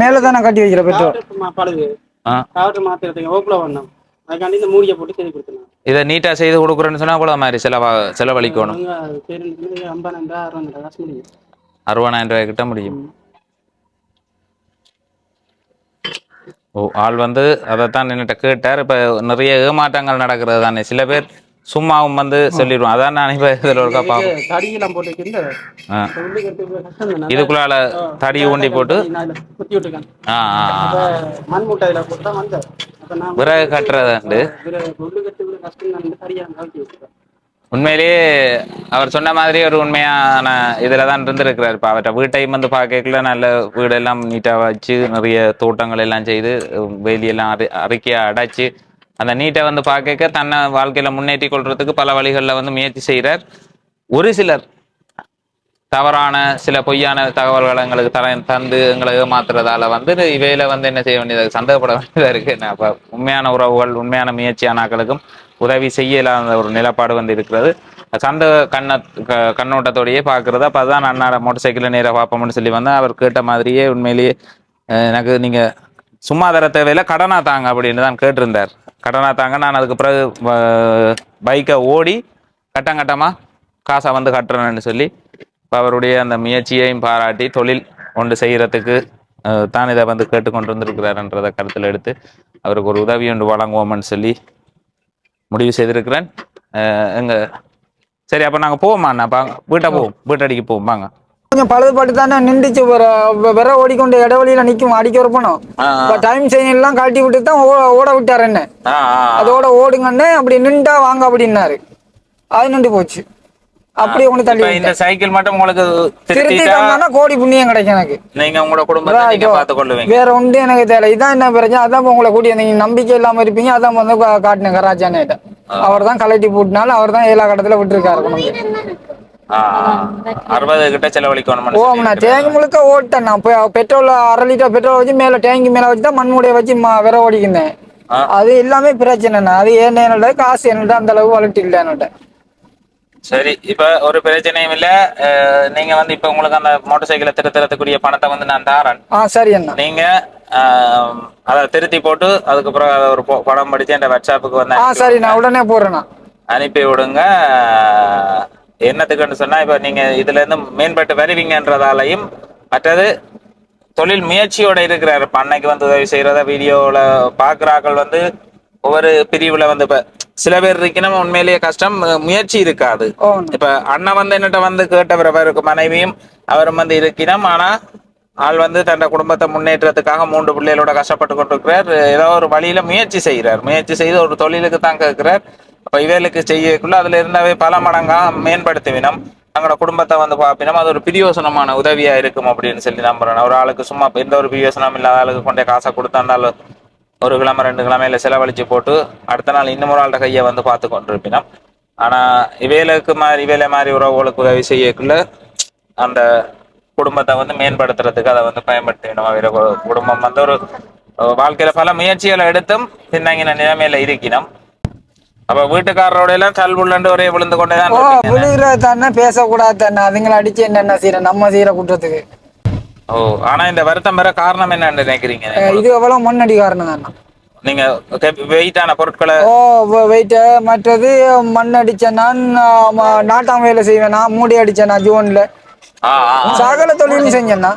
மேல தானே கட்டி வைக்கிற பெட்ரோல்? காவட்டர் பழுது ஆ, காவட்டர் மாற்றுறதுக்கு ஓப்பில் வரணும். அதுக்காண்டி இந்த மூடியை போட்டு செய்து கொடுக்கணும் இதை நீட்டா செய்து கொடுக்குறேன்னு சொன்னா கூட மாதிரி செலவா செலவழிக்கணும். அறுபதாயிரம் ரூபாய் கிட்ட முடியும். ஓ ஆள் வந்து அதைத்தான் என்னட்ட கேட்டார். இப்ப நிறைய ஏமாற்றங்கள் நடக்கிறது தானே. சில பேர் சும்மாவும் வந்து சொல்லிடுவோம். அதான் நான் இப்ப இதுல ஒரு பார்ப்போம். இதுக்குள்ளால தடி ஊண்டி போட்டு விறகு கட்டுறதுண்டு உண்மையிலேயே அவர் சொன்ன மாதிரி ஒரு உண்மையான இதில் தான் இருந்திருக்கிறார். இப்போ அவர்கிட்ட வீட்டையும் வந்து பார்க்கல நல்ல வீடெல்லாம் நீட்டாக வச்சு நிறைய தோட்டங்கள் எல்லாம் செய்து வேலியெல்லாம் அறிக்கையாக அடைச்சு அந்த நீட்டை வந்து பார்க்க தன்னை வாழ்க்கையில் முன்னேற்றி கொள்றதுக்கு பல வழிகளில் வந்து முயற்சி செய்கிறார் ஒரு சிலர் தவறான சில பொய்யான தகவல்களை எங்களுக்கு தர தந்து எங்களை ஏமாத்துறதால வந்து இவையில வந்து என்ன செய்ய வேண்டியது சந்தேகப்பட வேண்டியதாக இருக்கு. நான் உண்மையான உறவுகள் உண்மையான முயற்சியானாக்களுக்கும் உதவி செய்யலாத ஒரு நிலப்பாடு வந்து இருக்கிறது. சந்த கண்ண க- கண்ணோட்டத்தோடயே பார்க்கறது. அப்போ அதான் அண்ணாட மோட்டர் சைக்கிளில் நேராக பார்ப்போம்னு சொல்லி வந்து அவர் கேட்ட மாதிரியே உண்மையிலேயே எனக்கு நீங்கள் சும்மா தர கடனாக தாங்க அப்படின்னு தான் கேட்டிருந்தார். கடனாக தாங்க. நான் அதுக்கு பிறகு பைக்கை ஓடி கட்டம் கட்டமாக காசை வந்து கட்டுறேன்னு சொல்லி இப்போ அவருடைய அந்த முயற்சியையும் பாராட்டி தொழில் ஒன்று செய்கிறதுக்கு தான் இதை வந்து கேட்டுக்கொண்டு வந்திருக்கிறாருன்றதை கருத்தில் எடுத்து அவருக்கு ஒரு உதவி ஒன்று வழங்குவோம்னு சொல்லி முடிவு செய்திருக்கிறேன். எங்கள் சரி அப்போ நாங்கள் போவோமா அப்போ வீட்டை போவோம் வீட்டடிக்கு போவோம். வாங்க. கொஞ்சம் பழுதுபட்டு தானே நின்றுச்சு. ஒரு விற ஓடிக்கொண்டு இடைவெளியில நிக்கும் அடிக்க ஒரு பணம் டைம் செயின் எல்லாம் கழட்டி விட்டு தான் ஓட விட்டார் என்ன. அதோட ஓடுங்கன்னு அப்படி நின்றா வாங்க அப்படின்னாரு. அது நின்று போச்சு. அப்படியே கொண்டு தள்ளி இந்த சைக்கிள் மட்டும் உங்களுக்கு திருத்தி தந்தானா கோடி புண்ணியம் கிடைக்கும் எனக்கு. நீங்க உங்களோட குடும்பத்தை நீங்க பார்த்து கொள்ளுவீங்க வேற ஒன்று எனக்கு தேவை. இதான் என்ன பிரச்சனை? அதான் உங்களை கூட்டி நீங்க நம்பிக்கை இல்லாம இருப்பீங்க. அதான் வந்து காட்டினேன் கராச்சானேட்ட அவர் தான் கலட்டி போட்டுனாலும் அவர் தான் ஏழா கடத்துல விட்டுருக்காரு. அறுபது கிட்ட செலவழிக்கணும்னு ஓ சொல்லி நான் டேங்கி முழுக்க ஓட்டேன். நான் பெட்ரோல் அரை லிட்டர் பெட்ரோல் வச்சு மேல டேங்கி மேல வச்சு தான் மண்முடைய வச்சு விர ஓடிக்கினேன். அது எல்லாமே பிரச்சனைண்ணா அது ஏன் என்னோட காசு? என்னோட அந்த அளவு வளர்ட்டு இல்லை என்னோட. சரி இப்ப ஒரு பிரச்சனையும் இல்ல. நீங்க வந்து இப்ப உங்களுக்கு அந்த மோட்டார் சைக்கிளை திருத்தறதுக்குரிய பணத்தை வந்து நான் தாரேன். ஆ சரி அண்ணா. நீங்க அதை திருத்தி போட்டு அதுக்கப்புறம் அதை ஒரு படம் படிச்சு என் வாட்ஸ்அப்புக்கு வந்து ஆ சரி. நான் உடனே போடுறேண்ணா அனுப்பி விடுங்க என்னத்துக்குன்னு சொன்னா இப்ப நீங்க இதுல இருந்து மேம்பட்டு வருவீங்கன்றதாலையும் மற்றது தொழில் முயற்சியோட இருக்கிறாரு. இப்ப அன்னைக்கு வந்து உதவி செய்யறத வீடியோல பாக்குறாக்கள் வந்து ஒவ்வொரு பிரிவுல வந்து இப்ப சில பேர் இருக்கணும் உண்மையிலேயே கஷ்டம் முயற்சி இருக்காது. இப்ப அண்ணன் வந்து என்னட்ட வந்து கேட்டவர் அவருக்கு மனைவியும் அவரும் வந்து இருக்கணும் ஆனா ஆள் வந்து தன் குடும்பத்தை முன்னேற்றத்துக்காக மூன்று பிள்ளைகளோட கஷ்டப்பட்டு கொண்டிருக்கிறார். ஏதோ ஒரு வழியில முயற்சி செய்கிறார் முயற்சி செய்து ஒரு தொழிலுக்கு தான் கேட்கிறார். இப்போ இவேலுக்கு செய்யக்குள்ள அதுல இருந்தாவே பல மடங்கா மேம்படுத்துவினம். தங்களோட குடும்பத்தை வந்து பார்ப்பினோம். அது ஒரு பிரியோசனமான உதவியா இருக்கும் அப்படின்னு சொல்லி நம்புறேன். ஒரு ஆளுக்கு சும்மா எந்த ஒரு பிரியோசனம் இல்லாத ஆளுக்கு கொண்டே காசை கொடுத்தாண்டாலும் ஒரு கிழமை ரெண்டு கிழமையில செலவழிச்சு போட்டு அடுத்த நாள் இன்னும் ஒரு ஆள்கிட்ட கையை வந்து பார்த்து கொண்டிருப்பினோம். ஆனா இவேலுக்கு மாதிரி இவேலை மாதிரி உறவுகளுக்கு உதவி செய்யக்குள்ள அந்த குடும்பத்தை வந்து மேம்படுத்துறதுக்கு அதை வந்து பயன்படுத்திக்கணும் குடும்பம் வந்து ஒரு வாழ்க்கையில பல முயற்சிகளை எடுத்தும் பின்னங்கின நிலைமையில இருக்கணும் அப்ப வீட்டுக்காரரோட எல்லாம் தல்புள்ளண்டு ஒரே விழுந்து கொண்டே தான் ஓ இருப்பீங்க. விழுகிற தானே பேசக்கூடாது தானே அதுங்களை அடிச்சு என்னென்ன செய்யற? நம்ம செய்யற குற்றத்துக்கு. ஓ ஆனா இந்த வருத்தம் பெற காரணம் என்னன்னு நினைக்கிறீங்க? இது எவ்வளவு மண்ணடி காரணம் தானே நீங்க வெயிட்டான பொருட்களை ஓ வெயிட்டு மற்றது மண் அடிச்சேன் நான் நாட்டாம் வேலை செய்வேன் மூடி அடிச்சேன் நான் ஜூன்ல சகல தொழிலும் செஞ்சேன்னா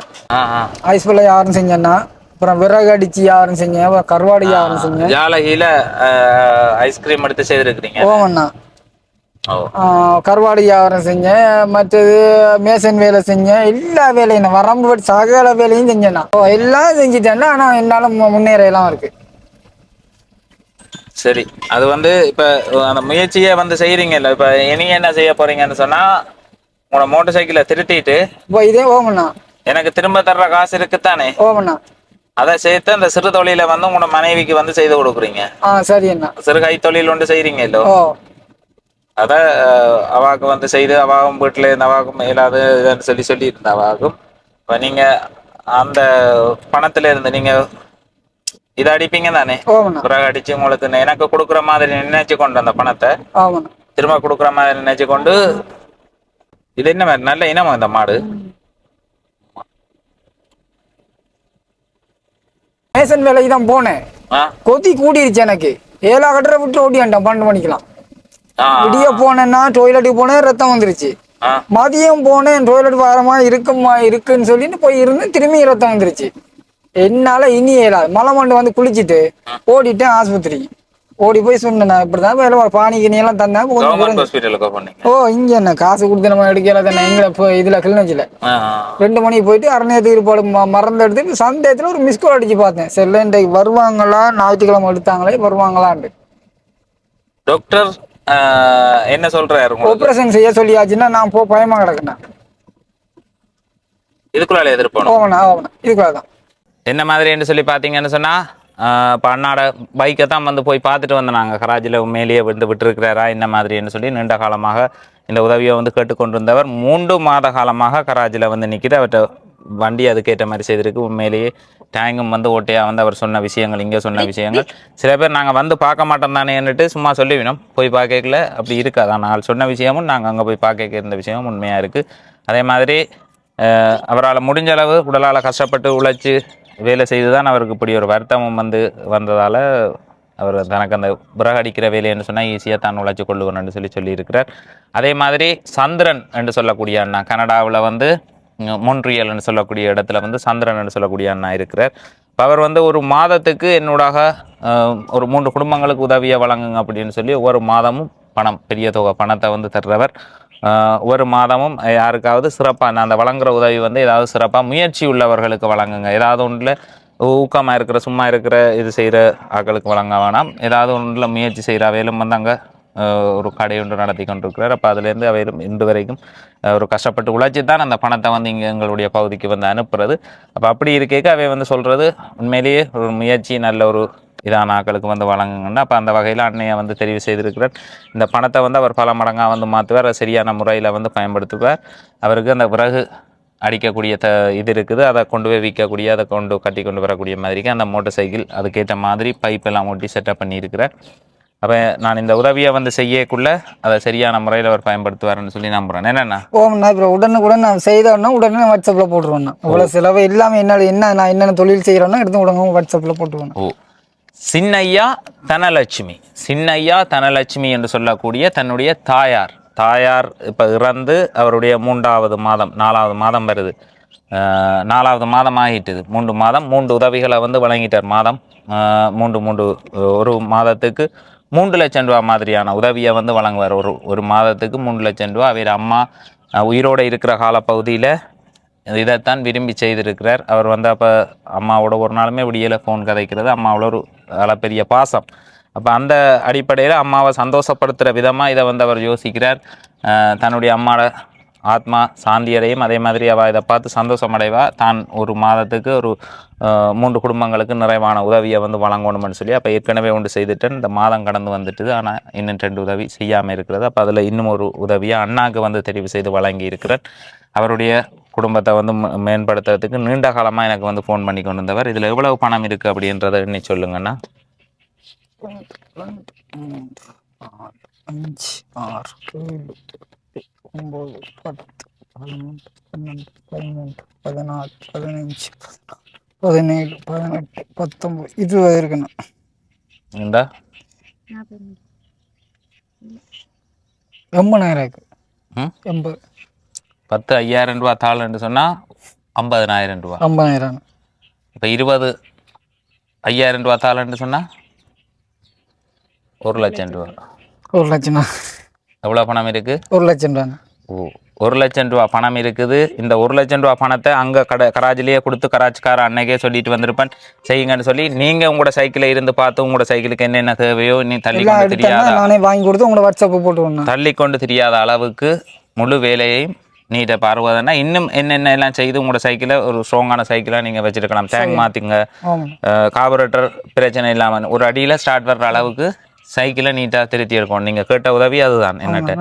ஐஸ் பிள்ளை யாரும் செஞ்சேன்னா அப்புறம் விறகு அடிச்சு யாரும் செஞ்சேன் அப்புறம் கருவாடு யாரும் செஞ்சேன் ஜாலகில ஐஸ்கிரீம் எடுத்து செய்திருக்கிறீங்க. ஓமண்ணா ஓ. ஆஹ் கருவாடு வியாபாரம் செஞ்சேன் மற்றது மேசன் வேலை செஞ்சேன். எல்லா வேலையும் வரம்பு படி சகல வேலையும் செஞ்சேன் நான் ஓ, எல்லாம் செஞ்சுட்டேன்னா ஆனால் என்னால் மு- முன்னேறலாம் இருக்கு. சரி. அது வந்து இப்ப அந்த முயற்சியை வந்து செய்யறீங்கல்ல இப்ப இனி என்ன செய்ய போறீங்கன்னு சொன்னா உங்களோட மோட்டார் சைக்கிளை திருத்திட்டு இப்போ இதே ஓமண்ணா. எனக்கு திரும்ப தர்ற காசு இருக்குத்தானே? ஓமண்ணா. அதை சேர்த்து அந்த சிறு தொழிலை வந்து உங்களோட மனைவிக்கு வந்து செய்து கொடுக்குறீங்க. ஆ சரி அண்ணா. சிறு கை தொழில் ஒன்று செய்றீங்க இல்லோ? ஓ. அத அவாக்கு வந்து செய்து அவாகும் வீட்டுல இருந்து அவாகும் இயலாது இதுன்னு சொல்லி சொல்லி இருந்த அவாகும் இப்ப நீங்க அந்த பணத்துல இருந்து நீங்க இதை அடிப்பீங்க தானே? பிறகு அடிச்சு உங்களுக்கு எனக்கு கொடுக்குற மாதிரி நினைச்சு கொண்டு அந்த பணத்தை திரும்ப கொடுக்குற மாதிரி நினைச்சு கொண்டு இது என்ன மாதிரி? நல்ல இனமா இந்த மாடு? மேசன் வேலைக்கு தான் போனேன். கொதி கூடிருச்சு எனக்கு. ஏழா கட்டுற விட்டு ஓடியான்ட்டேன் பன்னெண்டு மணிக்கெல்லாம். விடிய போனேன்னா டொய்லெட்டுக்கு போனேன் ரத்தம் வந்துருச்சு. மதியம் போனேன் டொய்லெட் வாரமா இருக்குமா இருக்குன்னு சொல்லிட்டு போய் இருந்து திரும்பி ரத்தம் வந்துருச்சு. என்னால இனி இயலாது மலை மண்டு வந்து குளிச்சுட்டு ஓடிட்டேன் ஆஸ்பத்திரிக்கு. ஓடி போய் சொன்னேன் நான் இப்படிதான் வேலை பானி கிணி எல்லாம் தந்தேன். கொஞ்சம் ஓ இங்க என்ன? காசு கொடுத்து நம்ம எடுக்கல தானே? எங்களை இப்போ இதுல கிளிநொச்சியில ரெண்டு மணிக்கு போயிட்டு அரணையத்துக்கு இருப்பாடு மறந்து எடுத்து சந்தேகத்துல ஒரு மிஸ் கால் அடிச்சு பார்த்தேன். செல்ல இன்றைக்கு வருவாங்களா? ஞாயிற்றுக்கிழமை எடுத்தாங்களே வருவாங்களான்ட்டு. டாக்டர் என்ன சொல்றாரு ஆப்ரேஷன் செய்ய சொல்லியாச்சுன்னா நான் போ பயமா கிடக்குண்ணா. இதுக்குள்ளால எதிர்ப்பணும். ஓவண்ணா ஓவண்ணா இதுக்குள்ள தான் என்ன மாதிரின்னு சொல்லி பார்த்தீங்கன்னு சொன்னால் இப்போ அண்ணாட பைக்கை தான் வந்து போய் பார்த்துட்டு வந்தோம் நாங்கள் கராச்சியில் உண்மையிலேயே வந்து விட்டுருக்கிறாரா என்ன மாதிரின்னு சொல்லி நீண்ட காலமாக இந்த உதவியை வந்து கேட்டுக்கொண்டிருந்தவர். மூன்று மாத காலமாக கராச்சியில் வந்து நிற்கிது அவர்கிட்ட வண்டி அதுக்கேற்ற மாதிரி செய்திருக்கு. உண்மையிலேயே டேங்கும் வந்து ஓட்டையாக வந்து அவர் சொன்ன விஷயங்கள் இங்கே சொன்ன விஷயங்கள். சில பேர் நாங்கள் வந்து பார்க்க மாட்டோம் தானேன்னுட்டு சும்மா சொல்லிவினோம் போய் பார்க்கல அப்படி இருக்காது. ஆனால் சொன்ன விஷயமும் நாங்கள் அங்கே போய் பார்க்க இருந்த விஷயமும் உண்மையாக இருக்குது அதே மாதிரி அவரால் முடிஞ்ச அளவு உடலால் கஷ்டப்பட்டு உழைச்சி வேலை செய்து தான் அவருக்கு இப்படி ஒரு வருத்தமும் வந்து வந்ததால் அவர் தனக்கு அந்த விறகு அடிக்கிற வேலைன்னு சொன்னால் ஈஸியாக தான் உழைச்சி கொள்ளுவேன்னு சொல்லி சொல்லியிருக்கிறார். அதே மாதிரி சந்திரன் என்று சொல்லக்கூடிய அண்ணா கனடாவில் வந்து உம், சொல்லக்கூடிய இடத்துல வந்து சந்திரன் என்று சொல்லக்கூடிய அண்ணா இருக்கிறார். அவர் வந்து ஒரு மாதத்துக்கு என்னோடாக ஒரு மூன்று குடும்பங்களுக்கு உதவியை வழங்குங்க அப்படின்னு சொல்லி ஒவ்வொரு மாதமும் பணம் பெரிய தொகை பணத்தை வந்து தர்றவர். ஒரு மாதமும் யாருக்காவது சிறப்பாக அந்த வழங்குற உதவி வந்து ஏதாவது சிறப்பாக முயற்சி உள்ளவர்களுக்கு வழங்குங்க. ஏதாவது ஒன்றில் ஊக்கமாக இருக்கிற சும்மா இருக்கிற இது செய்கிற ஆட்களுக்கு வழங்க வேணாம். ஏதாவது ஒன்றில் முயற்சி செய்கிற வேலும் வந்து அங்கே ஒரு கடை ஒன்று நடத்தி கொண்டிருக்கிறார். அப்போ அதுலேருந்து அவர் இன்று வரைக்கும் ஒரு கஷ்டப்பட்டு உழைச்சி தான் அந்த பணத்தை வந்து இங்கே எங்களுடைய பகுதிக்கு வந்து அனுப்புறது. அப்போ அப்படி இருக்கேக்க அவை வந்து சொல்கிறது உண்மையிலேயே ஒரு முயற்சி நல்ல ஒரு இதான ஆக்களுக்கு வந்து வழங்குங்கன்னா. அப்போ அந்த வகையில் அன்னையை வந்து தெரிவு செய்திருக்கிறார். இந்த பணத்தை வந்து அவர் பல மடங்காக வந்து மாற்றுவார் சரியான முறையில் வந்து பயன்படுத்துவார். அவருக்கு அந்த விறகு அடிக்கக்கூடிய த இது இருக்குது. அதை கொண்டு போய் விற்கக்கூடிய அதை கொண்டு கட்டி கொண்டு வரக்கூடிய மாதிரிக்கு அந்த மோட்டர் சைக்கிள் அதுக்கேற்ற மாதிரி பைப் எல்லாம் ஒட்டி செட்டப் பண்ணியிருக்கிறார். அப்போ நான் இந்த உதவியை வந்து செய்யக்குள்ள அதை சரியான முறையில் அவர் பயன்படுத்துவாருன்னு சொல்லி நம்புகிறேன் என்னென்ன போகணும்னா இப்போ உடனுக்குடன் நான் செய்தோன்னா உடனே வாட்ஸ்அப்பில் போட்டுருவேன் இவ்வளோ செலவு இல்லாமல் என்னால் என்ன நான் என்னென்ன தொழில் செய்கிறேன்னா எடுத்து உடனே வாட்ஸ்அப்பில் போட்டுருவேன் ஓ. சின்னையா தனலட்சுமி. சின்னையா தனலட்சுமி என்று சொல்லக்கூடிய தன்னுடைய தாயார். தாயார் இப்போ இறந்து அவருடைய மூன்றாவது மாதம் நாலாவது மாதம் வருது. நாலாவது மாதம் ஆகிட்டுது. மூன்று மாதம் மூன்று உதவிகளை வந்து வழங்கிட்டார். மாதம் மூன்று மூன்று ஒரு மாதத்துக்கு மூன்று லட்சம் ரூபா மாதிரியான உதவியை வந்து வழங்குவார். ஒரு ஒரு மாதத்துக்கு மூன்று லட்சம் ரூபா. அவர் அம்மா உயிரோடு உயிரோட இருக்கிற காலப்பகுதியில் இதைத்தான் விரும்பி செய்திருக்கிறார். அவர் வந்து அப்போ அம்மாவோட ஒரு நாளுமே விடியலை ஃபோன் கதைக்கிறது. அம்மாவோட ஒரு அளப்பெரிய பாசம். அப்போ அந்த அடிப்படையில் அம்மாவை சந்தோஷப்படுத்துகிற விதமாக இதை வந்து அவர் யோசிக்கிறார். தன்னுடைய அம்மாவோட ஆத்மா சாந்தியடையும் அதே மாதிரி அவள் இதை பார்த்து சந்தோஷமடைவா தான் ஒரு மாதத்துக்கு ஒரு மூன்று குடும்பங்களுக்கு நிறைவான உதவியை வந்து வழங்கணும்னு சொல்லி அப்போ ஏற்கனவே ஒன்று செய்துட்டேன். இந்த மாதம் கடந்து வந்துட்டுது. ஆனால் இன்னும் ரெண்டு உதவி செய்யாமல் இருக்கிறது. அப்போ அதில் இன்னும் ஒரு உதவியை அண்ணாக்கு வந்து தெரிவு செய்து வழங்கி இருக்கிறேன் அவருடைய குடும்பத்தை வந்து மேம்படுத்துறதுக்கு நீண்ட காலமாக எனக்கு வந்து ஃபோன் பண்ணி கொண்டு வந்தவர். இதில் எவ்வளவு பணம் இருக்குது அப்படின்றத எண்ணி சொல்லுங்கண்ணா அஞ்சு ஆறு ஏழு எட்டு ஒம்பது பத்து பதினொன்று பன்னெண்டு பதிமூன்று பதினாலு பதினஞ்சு பதினேழு பதினெட்டு பத்தொம்பது. இருபது இருக்குண்ணா இந்த எண்பதாயிரம் இருக்கு ம்? எண்பது. பத்து ஐயாயிரம் ரூபா தாள்னு சொன்னால் ஐம்பதனாயிரம் ரூபா. ஐம்பதாயிரம் இப்போ இருபது ஐயாயிரம் ரூபா தாள்னு சொன்னால் ஒரு லட்சம் ரூபா. ஒரு லட்சம்ண்ணா எவ்வளோ பணம் இருக்குது ஒரு லட்சம் ரூபாண்ணா ஓ ஒரு லட்சம் ரூபா பணம் இருக்குது. இந்த ஒரு லட்சம் ரூபா பணத்தை அங்கே கடை கராஜிலேயே கொடுத்து கராச்சிக்கார அன்னைக்கே சொல்லிட்டு வந்திருப்பேன். செய்யுங்கன்னு சொல்லி நீங்கள் உங்களோட சைக்கிளை இருந்து பார்த்து உங்களோட சைக்கிளுக்கு என்னென்ன தேவையோ நீ தள்ளி கொண்டு தெரியாத நானே வாங்கி கொடுத்து உங்களோட வாட்ஸ்அப்பை போட்டுருவேண்ணா தள்ளி கொண்டு தெரியாத அளவுக்கு முழு வேலையையும் நீட்ட பார்வதுன்னா இன்னும் என்னென்ன எல்லாம் செய்து உங்களோட சைக்கிளை ஒரு ஸ்ட்ராங்கான சைக்கிளாக நீங்கள் வச்சிருக்கலாம். டேங்க் மாற்றுங்க கார்பரேட்டர் பிரச்சனை இல்லாமல் ஒரு அடியில் ஸ்டார்ட் வர்ற அளவுக்கு சைக்கிளை நீட்டாக திருத்தி எடுக்கணும் நீங்கள் கேட்ட உதவி அதுதான். என்னட்ட?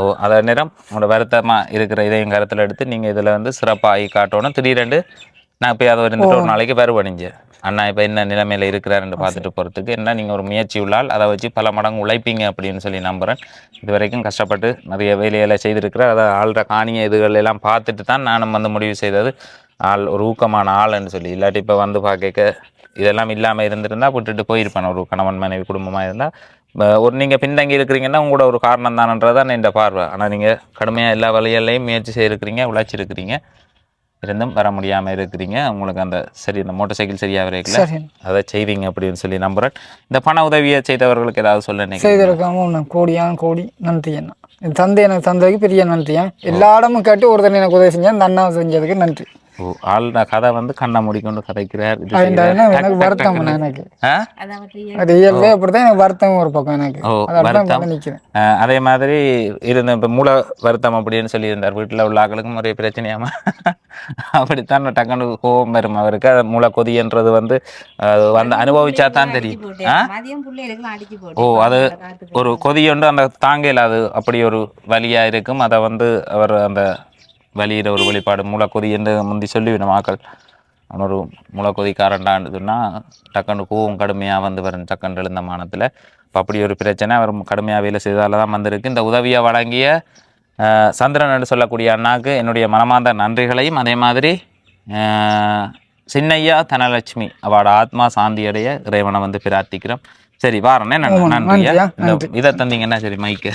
ஓ அதே நேரம் உங்களோட வருத்தமாக இருக்கிற இதையும் கருத்தில் எடுத்து நீங்கள் இதில் வந்து சிறப்பாகி காட்டணும். திடீரெண்டு நான் இப்போ அதை இருந்துட்டு ஒரு நாளைக்கு வருவணிஞ்சு. அண்ணா இப்போ என்ன நிலைமையில் இருக்கிறாருன்னு பார்த்துட்டு போகிறதுக்கு என்ன நீங்கள் ஒரு முயற்சி உள்ளால் அதை வச்சு பல மடங்கு உழைப்பீங்க அப்படின்னு சொல்லி நம்புகிறேன் இது வரைக்கும் கஷ்டப்பட்டு நிறைய வேலைகளை செய்திருக்கிறேன் அதை ஆள்ற காணிய இதுகள் எல்லாம் பார்த்துட்டு தான் நானும் வந்து முடிவு செய்தது. ஆள் ஒரு ஊக்கமான ஆள்னு சொல்லி இல்லாட்டி இப்போ வந்து பார்க்க இதெல்லாம் இல்லாமல் இருந்திருந்தா விட்டுட்டு போயிருப்பேன். ஒரு கணவன் மனைவி குடும்பமாக இருந்தால் ஒரு நீங்கள் பின்தங்கி இருக்கிறீங்கன்னா உங்களோட ஒரு காரணம் தானன்றது தான் இந்த பார்வை. ஆனால் நீங்கள் கடுமையாக எல்லா வழிகளையும் முயற்சி செய்திருக்கிறீங்க உழைச்சிருக்கிறீங்க இருந்தும் வர முடியாமல் இருக்கிறீங்க. உங்களுக்கு அந்த சரி இந்த மோட்டார் சைக்கிள் சரியாக வரைக்கல. சரி. அதை செய்வீங்க அப்படின்னு சொல்லி நம்புகிறேன் இந்த பண உதவியை செய்தவர்களுக்கு ஏதாவது சொல்ல ஒன்று கோடியான் கோடி நன்றி அண்ணா. தந்தை எனக்கு தந்ததுக்கு பெரிய நன்றியா? எல்லா இடமும் கேட்டு ஒருத்தர் எனக்கு உதவி செஞ்சேன் அந்த அண்ணா செஞ்சதுக்கு நன்றி. ஓ ஆள் கதை வந்து கண்ணை மூடிக்கொண்டு கதைக்கிறார் எனக்கு வருத்தம். எனக்கு. அது இயல்பே. அப்படிதான் எனக்கு வருத்தம் ஒரு பக்கம் எனக்கு. ஓ, வருத்தம். அதே மாதிரி இருந்த இப்போ மூல வருத்தம் அப்படின்னு சொல்லியிருந்தார். வீட்டில் உள்ள ஆக்களுக்கும் ஒரே பிரச்சனையாம? அப்படித்தான் டக்குனு கோபம் வரும் அவருக்கு. அது மூல கொதின்றது வந்து அது வந்து அனுபவிச்சா தான் தெரியும். ஓ அது ஒரு கொதியுண்டு அந்த தாங்கையில் அது அப்படி ஒரு வலியாக இருக்கும். அதை வந்து அவர் அந்த வலியிற ஒரு வெளிப்பாடு மூலக்கொதி என்று முந்தி சொல்லிவிடும் ஆக்கள். அவன் ஒரு மூலக்கொதிக்காரண்டான்னு சொன்னால் டக்குன்னு கூவும் கடுமையாக வந்து வரும் டக்குன்னு எழுந்த மானத்தில். இப்போ அப்படி ஒரு பிரச்சனை அவர் கடுமையாக வேலை செய்ததால தான் வந்திருக்கு. இந்த உதவியை வழங்கிய சந்திரன் என்று சொல்லக்கூடிய அண்ணாக்கு என்னுடைய மனமார்ந்த நன்றிகளையும் அதே மாதிரி சின்னையா தனலட்சுமி அவளோட ஆத்மா சாந்தி அடைய இறைவனை வந்து பிரார்த்திக்கிறோம். சரி வாரண்ணே நன்றி நன்றியா? இதை தந்தீங்கன்னா சரி மைக்கு.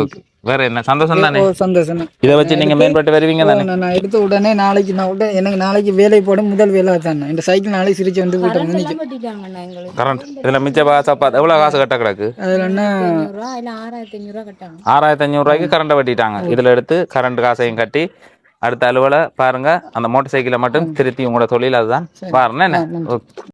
ஓகே. வேற என்ன? சந்தோஷம் தானே? ஓ சந்தோஷம். இதை வச்சு நீங்க மேம்பட்டு வருவீங்க தானே? நான் எடுத்த உடனே நாளைக்கு நான் உடனே எனக்கு நாளைக்கு வேலை போட முதல் வேலை தான் இந்த சைக்கிள் நாளைக்கு சிரிச்சு வந்து வீட்டை வந்து நிற்கும் கரண்ட். இதுல மிச்ச காசு அப்பா எவ்வளவு காசு கட்ட கிடக்கு? அதில் என்ன? ஆறாயிரத்தி ஐநூறுரூவா கட்டாங்க ஆறாயிரத்தி அஞ்சூறுரூவாய்க்கு கரண்ட்டை வெட்டிட்டாங்க. இதுல எடுத்து கரண்ட் காசையும் கட்டி அடுத்த அலுவலை பாருங்க அந்த மோட்டார் சைக்கிளை மட்டும் திருத்தி உங்களோட தொழில் அதுதான். பாருங்க என்ன? ஓகே